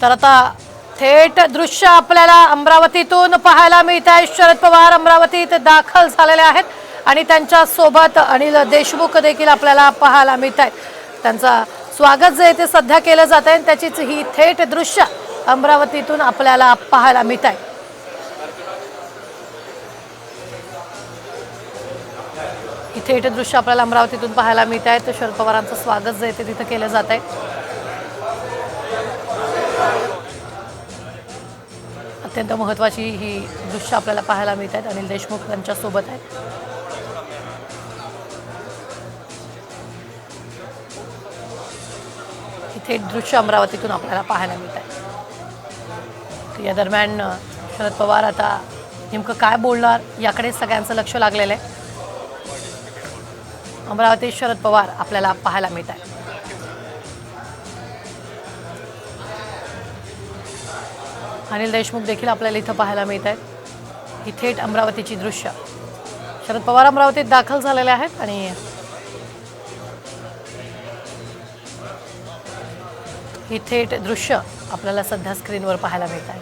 तर आता थेट दृश्य आपल्याला अमरावतीतून पाहायला मिळत आहे शरद पवार अमरावतीत दाखल झालेले आहेत आणि त्यांच्यासोबत अनिल देशमुख देखील आपल्याला पाहायला मिळत आहेत त्यांचा स्वागत जे आहे ते सध्या केलं जात आहे आणि त्याचीच ही थेट दृश्य अमरावतीतून आपल्याला पाहायला मिळत आहे ही थेट दृश्य आपल्याला अमरावतीतून पाहायला मिळत आहे तर शरद पवारांचं स्वागत जे ते तिथं केलं जात आहे अत्यंत महत्त्वाची ही दृश्य आपल्याला पाहायला मिळत आहेत. अनिल देशमुख यांच्यासोबत आहेत. इथे दृश्य अमरावतीतून आपल्याला पाहायला मिळत आहे. या दरम्यान शरद पवार आता नेमकं काय बोलणार याकडे सगळ्यांचं लक्ष लागलेलं आहे. अमरावतीत शरद पवार आपल्याला पाहायला मिळत आहे अनिल देशमुख देखील आपल्याला इथं पाहायला मिळत आहेत. ही थेट अमरावतीची दृश्य. शरद पवार अमरावतीत दाखल झालेले आहेत आणि ही थेट दृश्य आपल्याला सध्या स्क्रीनवर पाहायला मिळत आहे.